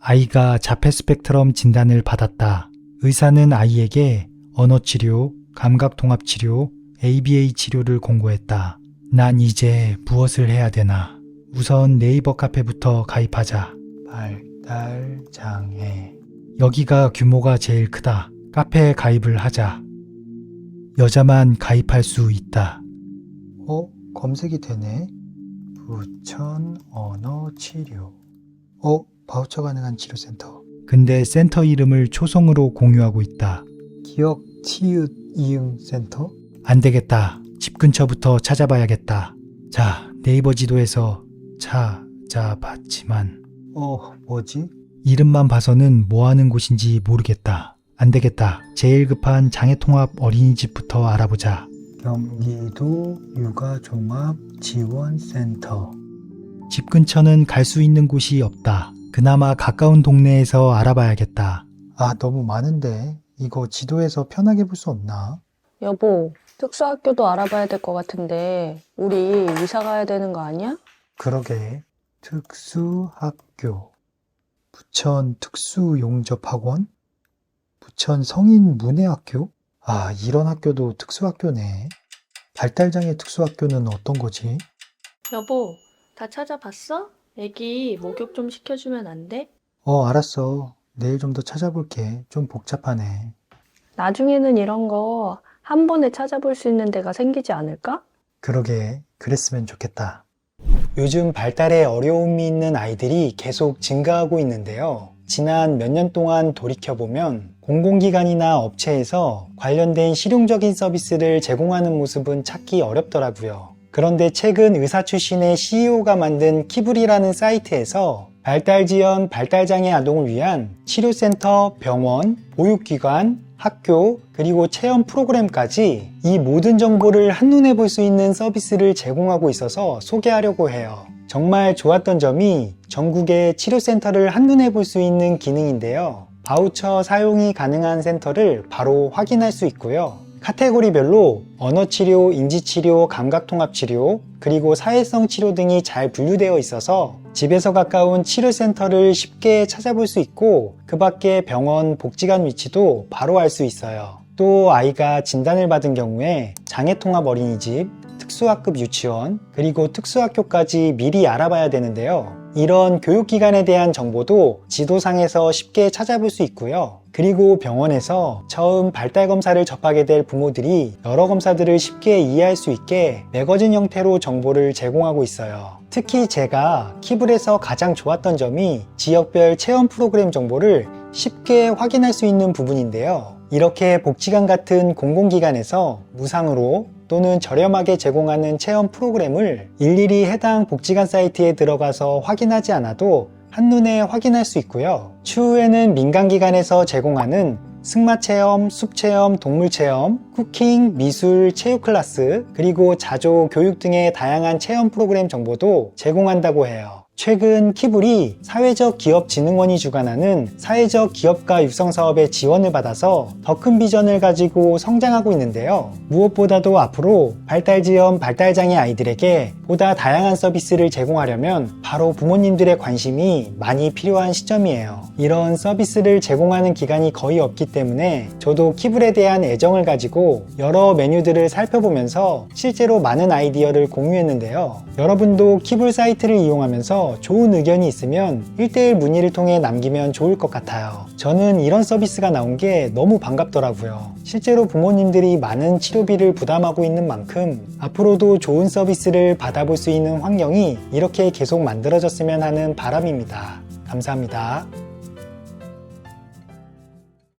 아이가 자폐 스펙트럼 진단을 받았다. 의사는 아이에게 언어 치료, 감각 통합 치료, ABA 치료를 공고했다. 난 이제 무엇을 해야 되나? 우선 네이버 카페부터 가입하자. 발달 장애. 여기가 규모가 제일 크다. 카페에 가입을 하자. 여자만 가입할 수 있다. 어? 검색이 되네. 부천 언어 치료. 어? 바우처 가능한 치료센터. 근데 센터 이름을 초성으로 공유하고 있다. 기억 치읓 이응 센터? 안 되겠다. 집 근처부터 찾아봐야겠다. 자, 네이버 지도에서 찾아봤지만 어, 뭐지? 이름만 봐서는 뭐 하는 곳인지 모르겠다. 안 되겠다. 제일 급한 장애통합 어린이집부터 알아보자. 경기도 육아종합 지원센터. 집 근처는 갈 수 있는 곳이 없다. 그나마 가까운 동네에서 알아봐야겠다. 아, 너무 많은데. 이거 지도에서 편하게 볼 수 없나? 여보, 특수학교도 알아봐야 될 것 같은데, 우리 이사 가야 되는 거 아니야? 그러게. 특수학교. 부천 특수용접학원? 부천 성인 문해학교? 아, 이런 학교도 특수학교네. 발달장애 특수학교는 어떤 거지? 여보, 다 찾아봤어? 애기 목욕 좀 시켜주면 안 돼? 어, 알았어. 내일 좀 더 찾아볼게. 좀 복잡하네. 나중에는 이런 거 한 번에 찾아볼 수 있는 데가 생기지 않을까? 그러게, 그랬으면 좋겠다. 요즘 발달에 어려움이 있는 아이들이 계속 증가하고 있는데요. 지난 몇 년 동안 돌이켜보면 공공기관이나 업체에서 관련된 실용적인 서비스를 제공하는 모습은 찾기 어렵더라고요. 그런데 최근 의사 출신의 CEO가 만든 키블이라는 사이트에서 발달 지연 발달장애 아동을 위한 치료센터, 병원, 보육기관, 학교, 그리고 체험 프로그램까지 이 모든 정보를 한눈에 볼 수 있는 서비스를 제공하고 있어서 소개하려고 해요. 정말 좋았던 점이 전국의 치료센터를 한눈에 볼 수 있는 기능인데요. 바우처 사용이 가능한 센터를 바로 확인할 수 있고요. 카테고리별로 언어치료, 인지치료, 감각통합치료, 그리고 사회성 치료 등이 잘 분류되어 있어서 집에서 가까운 치료센터를 쉽게 찾아볼 수 있고 그 밖에 병원, 복지관 위치도 바로 알 수 있어요. 또 아이가 진단을 받은 경우에 장애통합 어린이집, 특수학급 유치원, 그리고 특수학교까지 미리 알아봐야 되는데요. 이런 교육기관에 대한 정보도 지도상에서 쉽게 찾아볼 수 있고요. 그리고 병원에서 처음 발달 검사를 접하게 될 부모들이 여러 검사들을 쉽게 이해할 수 있게 매거진 형태로 정보를 제공하고 있어요. 특히 제가 키블에서 가장 좋았던 점이 지역별 체험 프로그램 정보를 쉽게 확인할 수 있는 부분인데요. 이렇게 복지관 같은 공공기관에서 무상으로 또는 저렴하게 제공하는 체험 프로그램을 일일이 해당 복지관 사이트에 들어가서 확인하지 않아도 한눈에 확인할 수 있고요. 추후에는 민간기관에서 제공하는 승마 체험, 숲 체험, 동물 체험, 쿠킹, 미술, 체육 클래스, 그리고 자조, 교육 등의 다양한 체험 프로그램 정보도 제공한다고 해요. 최근 키블이 사회적 기업 진흥원이 주관하는 사회적 기업가 육성 사업에 지원을 받아서 더 큰 비전을 가지고 성장하고 있는데요. 무엇보다도 앞으로 발달 지연 발달장애 아이들에게 보다 다양한 서비스를 제공하려면 바로 부모님들의 관심이 많이 필요한 시점이에요. 이런 서비스를 제공하는 기관이 거의 없기 때문에 저도 키블에 대한 애정을 가지고 여러 메뉴들을 살펴보면서 실제로 많은 아이디어를 공유했는데요. 여러분도 키블 사이트를 이용하면 서 좋은 의견이 있으면 1대1 문의를 통해 남기면 좋을 것 같아요. 저는 이런 서비스가 나온 게 너무 반갑더라고요. 실제로 부모님들이 많은 치료비를 부담하고 있는 만큼 앞으로도 좋은 서비스를 받아볼 수 있는 환경이 이렇게 계속 만들어졌으면 하는 바람입니다. 감사합니다.